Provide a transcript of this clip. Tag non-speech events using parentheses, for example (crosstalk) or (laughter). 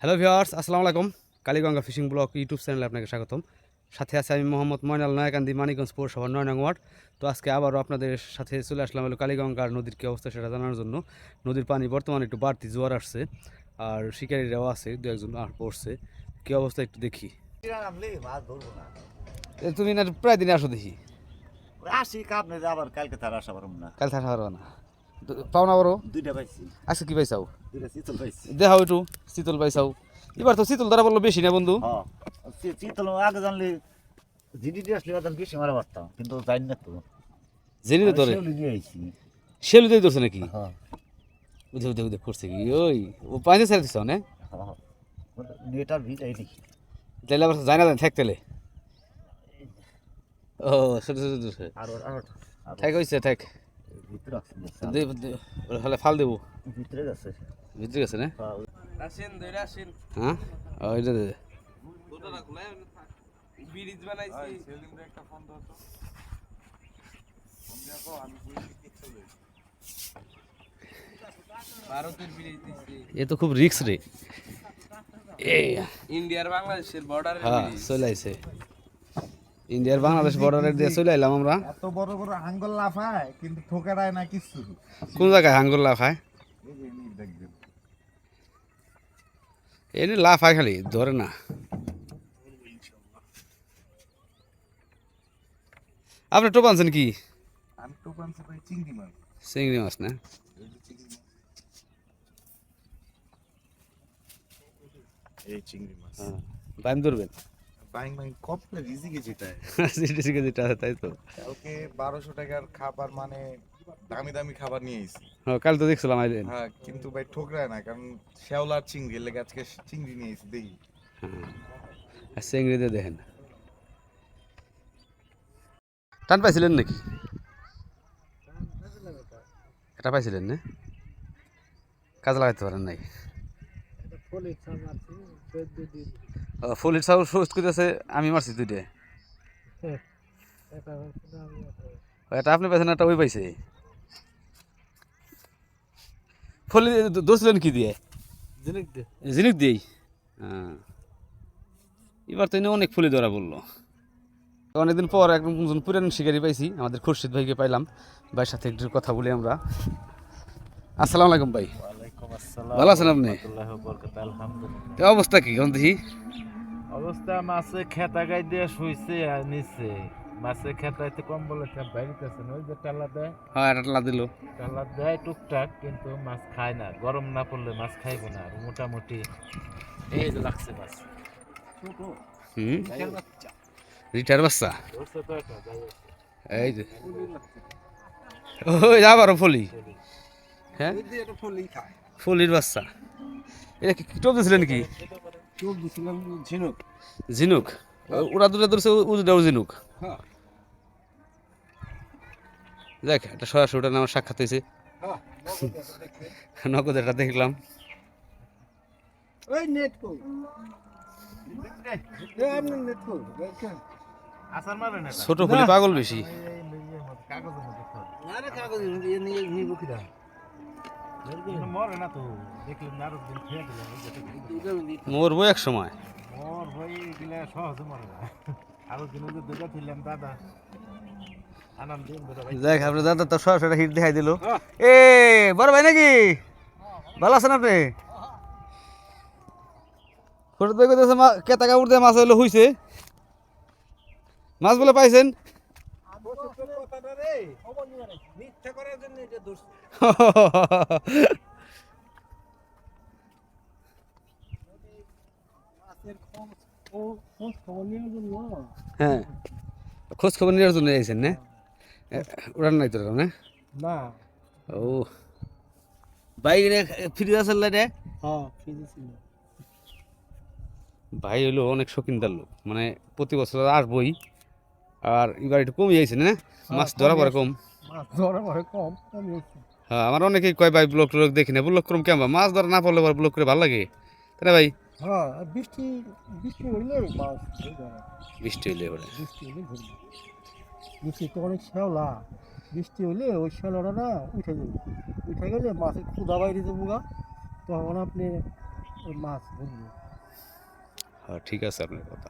Hello viewers আসসালামু আলাইকুম। Kaliganga fishing blog YouTube চ্যানেলে আপনাকে স্বাগতম। সাথে আছে আমি মোহাম্মদ ময়নাল নয়াকান্দি মানিকগঞ্জ পৌরসভার নয় নং ওয়ার্ড। তো আজকে আবারও আপনাদের সাথে চলে আসলাম হলো কালীগঙ্গার নদীর কী অবস্থা সেটা জানার জন্য। নদীর পানি বর্তমানে একটু বাড়তি জোয়ার আসছে আর শিকারীরাও আছে দু একজন আর পড়ছে। কী অবস্থা একটু দেখি। তুমি না প্রায় দিনে আসো দেখি। আসি কাপনে আবার কালকে তার আসা পারব না। কাল থাকা পারবা না। পাওনা বড়? দুইটা পাইছি। আজকে কি পাইছাও? দুইটা শীতল পাইছি। দেখাও একটু শীতল পাইছাও। এবার তো শীতল দ্বারা বলল বেশি না বন্ধু? শীতল আগে জানলে জিডিটি আসলে বেশি মারা পারতাম কিন্তু জানি না তো। জেনে তো তোরে। শিউলি দিয়ে ধরছে নাকি? বুঝে বুঝে বুঝে করছে কি? ওই ও পাঁচে ছেড়ে দিছ না? নেটার ভিড় এই দেখি। তাহলে আবার যায় না যায় থাক তাহলে ও ছোট ছোট থাক হয়েছে থাক। ভিতরে আছে দে- দে- ওরা হলে ফাল দেবো। ভিতরে গেছে ভিতরে গেছে না? হ্যাঁ, আসেন ধরে আসেন হ্যাঁ? ও দে। দুটো রাখুন ব্রিজ বানাইছি। সেলিম একটা ফোন দাও তো ভারতের ব্রিজ দিচ্ছি এ তো খুব রিক্স রে। ইন্ডিয়ার বাংলাদেশের বর্ডারের হ্যাঁ চলে আইছে। ইন্ডিয়ার বাংলাদেশ বর্ডারের দিয়ে চলে এলাম আমরা। এত বড় বড় আঙ্গুল লাফায় কিন্তু ঠোকেরায় না কিছু কোন জায়গায় হাঙ্গুর লাফায়? এমনি লাফায় খালি ধরে না। আপনি টোপ আনছেন কি? আমি চিংড়ি মাছ। চিংড়ি মাছ না? এই চিংড়ি মাছ। হ্যাঁ ধরবেন। যেটা যেটা (laughs) তাই তো? কালকে বারোশো টাকার খাবার মানে দামি দামি খাবার নিয়ে এসেছি। হ্যাঁ কাল তো দেখছিলাম আইলেন হ্যাঁ কিন্তু ভাই ঠোকরায় না কারণ শ্যাওলার চিংড়ি লেগে আজকে চিংড়ি নিয়ে এসেছি দেখি। হ্যাঁ চিংড়ি দিয়ে দেখেন। টান পাইছিলেন নাকি? এটা পাইছিলেন না? কাজে লাগাইতে পারেন নাই। ও, ফুল হিট সাউর সুস্থ করতেছে আমি মারছি দুইটা। এটা আপনি পাইছেন একটা ওই পাইছে? ফুলি দোষলেন কি দিয়ে? জিনিস দিয়েই? হ্যাঁ। এবার তো অনেক ফুলে ধরা বলল। অনেকদিন পর একদম একজন পুরান শিকারি পাইছি আমাদের খুরশিদ ভাইকে পাইলাম। ভাইয়ের সাথে একটু কথা বলি আমরা। আসসালামু আলাইকুম ভাই। ভালো আছেন আপনি? অবস্থা কি এখন দেখি? অবস্থা মাছে খেতা গাই দিয়ে শুইছে আর নিচে মাছে খেতাইতে কম বলেছে বাইরেতেছে ওই যে টালা দেয়। হ্যাঁ এটা লা দিল। টালা দেয় টুকটাক কিন্তু মাছ খায় না। গরম না পড়লে মাছ খাইব না আর মোটামুটি এই যে লাগছে মাছ। হুম? রিটার বাচ্চা। এই যে। ওই আবারও ফলি। হ্যাঁ? ফলির বাচ্চা। এটা কি টোপ দিয়েছিলেন কি? ঝিনুক। ওরা দুটা ধরছে ও- ঝিনুক। দেখ একটা সরাসরি ওটা আমার সাক্ষাৎ হয়েছে। নগদ এটা দেখলাম। না ছোট ফলি পাগল বেশি। কাগজের মরবো এক সময়। মোর ভাই এগুলা সহজে মরে আরও দিন যে দুটা ছিলাম দাদা। তো সরাসরি হিট দেখাই দিল। এ বড় ভাই নাকি? ভালো আছেন আপনি? ছোট ভাই কইতেছে মা কেতা কাপড় দিয়ে মাছ হইল হইছে। মাছ বলে পাইছেন? হ্যাঁ। খোঁজ খবর নেওয়ার জন্য আইছেন না? উড়ান নাই তোর না? না। ও। বাইক ফ্রি আছে লাইটে হ্যাঁ ভাই হলো অনেক শৌখিনদার লোক। মানে প্রতি বছর আসবই। আর এবার একটু কমে যাইছে না? মাছ ধরা পরে কম। ধরা পরে কম হ্যাঁ আমার অনেকেই কয় ভাই ব্লক টলক দেখি না ব্লক করম কেমন মাছ ধরা না পড়লে ব্লক করে ভালো লাগে। তাই না ভাই? হ্যাঁ বৃষ্টি বৃষ্টি হইলে মাছ বৃষ্টি হইলে বৃষ্টি হইলে বৃষ্টি তো অনেক শ্যাওলা। বৃষ্টি হইলে ওই শ্যাওলাটা না উঠে যাবে উঠে গেলে মাছের ক্ষুদা বাইরে যাব গা। তখন আপনি হ্যাঁ ঠিক আছে আপনার কথা।